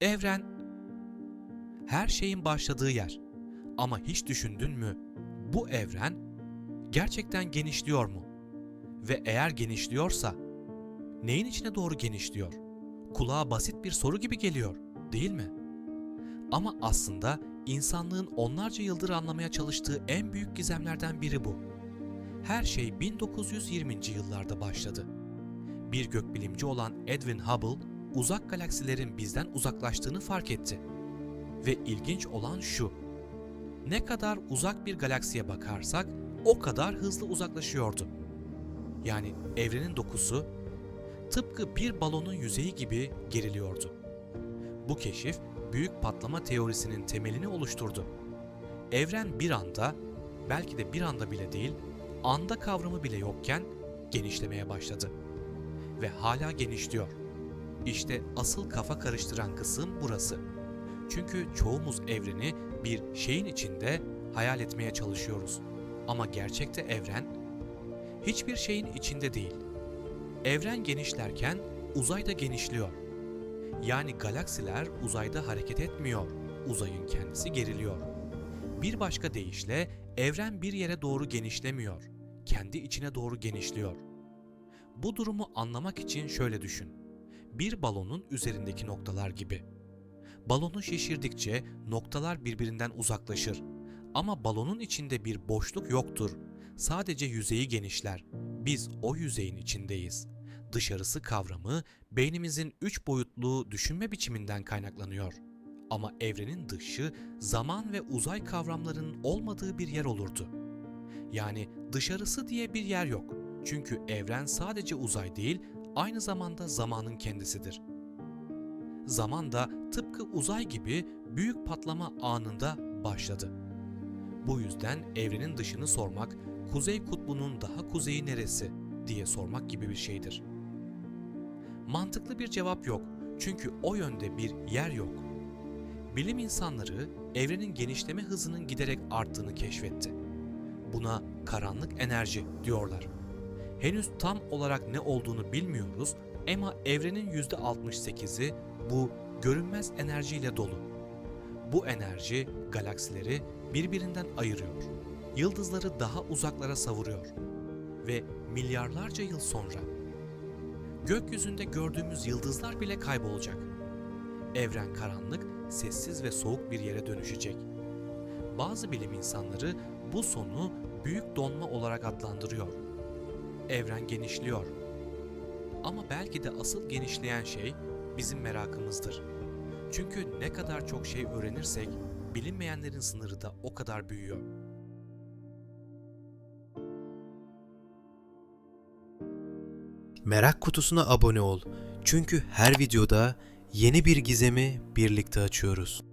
Evren her şeyin başladığı yer. Ama hiç düşündün mü? Bu evren gerçekten genişliyor mu? Ve eğer genişliyorsa neyin içine doğru genişliyor? Kulağa basit bir soru gibi geliyor, değil mi? Ama aslında insanlığın onlarca yıldır anlamaya çalıştığı en büyük gizemlerden biri bu. Her şey 1920. yıllarda başladı. Bir gökbilimci olan Edwin Hubble, uzak galaksilerin bizden uzaklaştığını fark etti. Ve ilginç olan şu. Ne kadar uzak bir galaksiye bakarsak o kadar hızlı uzaklaşıyordu. Yani evrenin dokusu tıpkı bir balonun yüzeyi gibi geriliyordu. Bu keşif büyük patlama teorisinin temelini oluşturdu. Evren bir anda, belki de bir anda bile değil, anda kavramı bile yokken genişlemeye başladı. Ve hala genişliyor. İşte asıl kafa karıştıran kısım burası. Çünkü çoğumuz evreni bir şeyin içinde hayal etmeye çalışıyoruz. Ama gerçekte evren hiçbir şeyin içinde değil. Evren genişlerken uzay da genişliyor. Yani galaksiler uzayda hareket etmiyor. Uzayın kendisi geriliyor. Bir başka deyişle evren bir yere doğru genişlemiyor. Kendi içine doğru genişliyor. Bu durumu anlamak için şöyle düşün. Bir balonun üzerindeki noktalar gibi. Balonu şişirdikçe noktalar birbirinden uzaklaşır. Ama balonun içinde bir boşluk yoktur. Sadece yüzeyi genişler. Biz o yüzeyin içindeyiz. Dışarısı kavramı beynimizin üç boyutlu düşünme biçiminden kaynaklanıyor. Ama evrenin dışı zaman ve uzay kavramlarının olmadığı bir yer olurdu. Yani dışarısı diye bir yer yok. Çünkü evren sadece uzay değil, aynı zamanda zamanın kendisidir. Zaman da tıpkı uzay gibi büyük patlama anında başladı. Bu yüzden evrenin dışını sormak, kuzey kutbunun daha kuzeyi neresi diye sormak gibi bir şeydir. Mantıklı bir cevap yok çünkü o yönde bir yer yok. Bilim insanları evrenin genişleme hızının giderek arttığını keşfetti. Buna karanlık enerji diyorlar. Henüz tam olarak ne olduğunu bilmiyoruz ama evrenin %68'i bu görünmez enerjiyle dolu. Bu enerji galaksileri birbirinden ayırıyor. Yıldızları daha uzaklara savuruyor. Ve milyarlarca yıl sonra gökyüzünde gördüğümüz yıldızlar bile kaybolacak. Evren karanlık, sessiz ve soğuk bir yere dönüşecek. Bazı bilim insanları bu sonu büyük donma olarak adlandırıyor. Evren genişliyor. Ama belki de asıl genişleyen şey bizim merakımızdır. Çünkü ne kadar çok şey öğrenirsek bilinmeyenlerin sınırı da o kadar büyüyor. Merak kutusuna abone ol. Çünkü her videoda yeni bir gizemi birlikte açıyoruz.